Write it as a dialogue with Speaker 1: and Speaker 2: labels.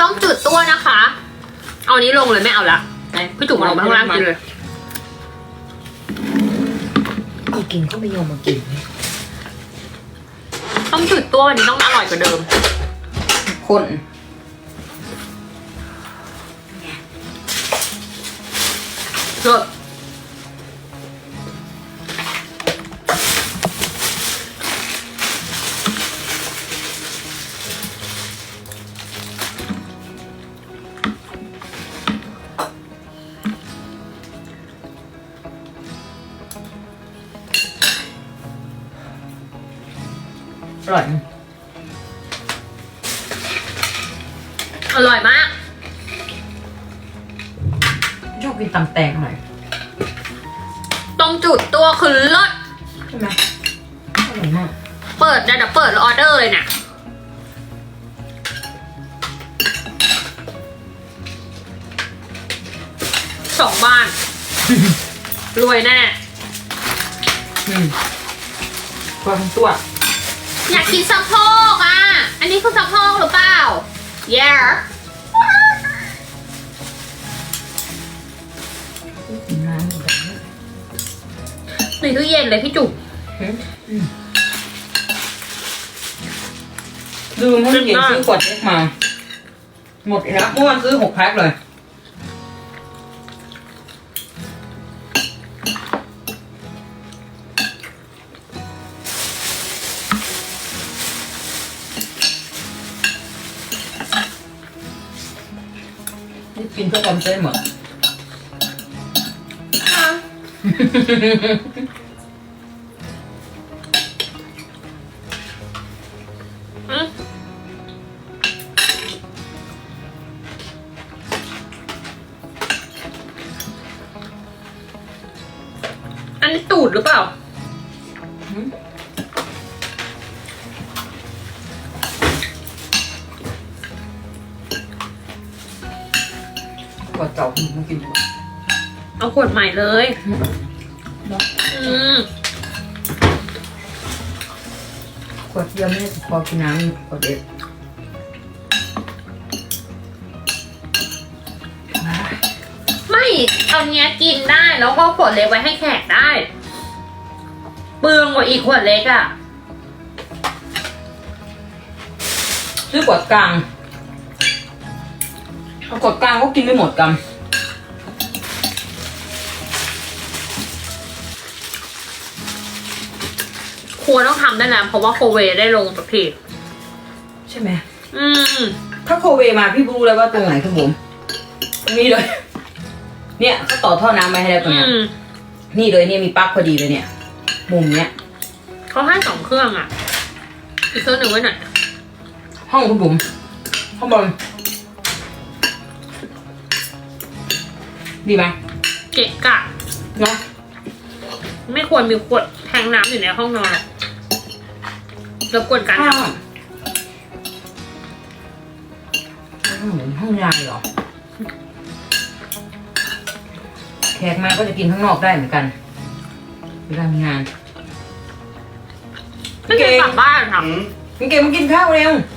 Speaker 1: ต้องจุดตัวนะคะ เอาอันนี้ลงเลยไม่เอาละพี่จุ๋มเอาลงมาข้างล่างกินเลย
Speaker 2: อีกินก็ไม่ยอมมากิน
Speaker 1: ต้องจุดตัววันนี้ต้องอร่อยกว่าเดิม
Speaker 2: คน
Speaker 1: เลิ
Speaker 2: ร่อย
Speaker 1: อร่อยมาก
Speaker 2: ชอบกินตำแตงหน่อย
Speaker 1: ต้องจุดตัวคือเลิศ
Speaker 2: ใช่ไหมอร่อยมาก
Speaker 1: เปิดนะเดี๋ยวเปิดแล้วออเดอร์เลยเนี่ยสองบ้าน รวยแน่
Speaker 2: อืมตัวทั้งตัว
Speaker 1: อยากกินสะโพกอะ อันนี้คือสะโพกหรือเปล่า yeah
Speaker 2: กินน้ำแบบนี้
Speaker 1: ในตู้เย็นเลยพี่จุ๋ม
Speaker 2: อืมลืมเมื่อกี้ซื้อขวดเล็กมา หมดอีกแล้วเมื่อวานซื้อหกแพ็คเลย กินเพื่อความเจ๊หมด
Speaker 1: อืมอันนี้ตูดหรือเปล่า
Speaker 2: ขวดเก่าคุณมากินดีกว่า
Speaker 1: เอาขวดใหม่เลย
Speaker 2: เนาะ
Speaker 1: อืม
Speaker 2: ขวดเดียวไม่ได้พอกินน้ำขวดเด็ด
Speaker 1: ไม่เอาเนี้ยกินได้แล้วก็ขวดเล็กไว้ให้แขกได้ เปลืองกว่าอีกขวดเล็กอะ
Speaker 2: ซื้อขวดกลาง เอาขวดกลางก็กินไม่หมดกัน
Speaker 1: ควรต้องทำได้แล้วเพราะว่าโคเวได้ลงสักที
Speaker 2: ใช่ไหม
Speaker 1: อืม
Speaker 2: ถ้าโคเวมาพี่รู้เลยว่าตรงไหนคือผมตรงนี้เลย เนี่ยเขาต่อท่อน้ำมาให้แล้วตรง
Speaker 1: อื
Speaker 2: เนี้ย
Speaker 1: ม
Speaker 2: นี่เลยเนี่ยมีปลั๊กพอดีเลยเนี่ย มุมเนี้ย
Speaker 1: เขาให้สองเครื่องอะอีกเครื่องหนึ่งไว้หน่อย
Speaker 2: ห้องคุณบุ๋มข้างบน ดีไหม
Speaker 1: เกะกะ
Speaker 2: เนาะ
Speaker 1: ไม่ควรมีขวดแทงน้ำอยู่ในห้องนอนหรอกรบกวนการ
Speaker 2: ห้อง
Speaker 1: ทำ
Speaker 2: ห้องเหมือนห้องยายเหรอ แขกมาก็จะกินข้างนอกได้เหมือนกัน เวลามีงาน
Speaker 1: ไม่ใช่กลับบ้านค่ะ
Speaker 2: มึงเก่งมากินข้าวเร็ว
Speaker 1: อ